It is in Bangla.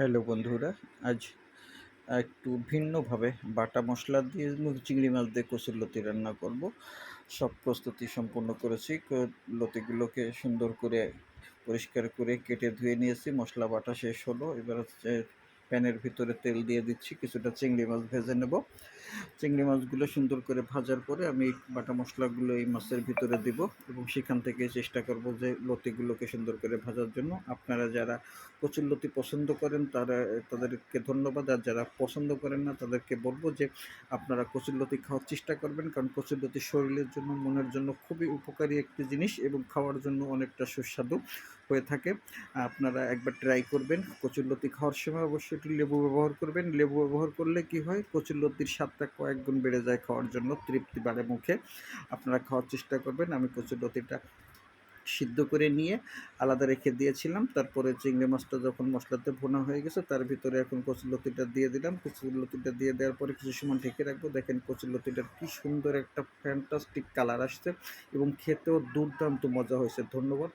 হ্যালো বন্ধুরা, আজ একটু ভিন্নভাবে বাটা মশলা দিয়ে চিংড়ি মাছ দিয়ে কচুর লতি রান্না করব। সব প্রস্তুতি সম্পূর্ণ করেছি লতিগুলোকে সুন্দর করে পরিষ্কার করে কেটে ধুয়ে নিয়েছি, মশলা বাটা শেষ হলো। এবার হচ্ছে প্যানের ভিতরে তেল দিয়ে দিচ্ছি, কিছুটা চিংড়ি মাছ ভেজে নেব। চিংড়ি মাছগুলো সুন্দর করে ভাজার পরে আমি বাটা মশলাগুলো এই মাছের ভিতরে দিব এবং সেখান থেকে চেষ্টা করব যে লতিগুলোকে সুন্দর করে ভাজার জন্য। আপনারা যারা কচুর লতি পছন্দ করেন, তারা, তাদেরকে ধন্যবাদ। আর যারা পছন্দ করেন না, তাদেরকে বলব যে আপনারা কচুর লতি খাওয়ার চেষ্টা করবেন, কারণ কচুর লতি শরীরের জন্য, মনের জন্য খুবই উপকারী একটি জিনিস এবং খাওয়ার জন্য অনেকটা সুস্বাদু হয়ে থাকে। আপনারা একবার ট্রাই করবেন। কচুরলতি খাওয়ার সময় অবশ্যই একটু লেবু ব্যবহার করবেন। লেবু ব্যবহার করলে কি হয়? কচুরলতির স্বাদটা কয়েক গুণ বেড়ে যায় খাওয়ার জন্য তৃপ্তি বাড়ে মুখে। আপনারা খাওয়ার চেষ্টা করবেন। আমি কচুরলতিটা সিদ্ধ করে নিয়ে আলাদা রেখে দিয়েছিলাম। তারপরে চিংড়ি মাছটা যখন মশলাতে ভোনা হয়ে গেছে, তার ভিতরে এখন কচুরলতিটা দিয়ে দিলাম। কচুরলতিটা দিয়ে দেওয়ার পরে কিছু সময় ঢেকে রাখব। দেখেন কচুরলতিটার কি সুন্দর একটা ফ্যান্টাস্টিক কালার আসছে এবং খেতেও দুর্দান্ত মজা হয়েছে। ধন্যবাদ।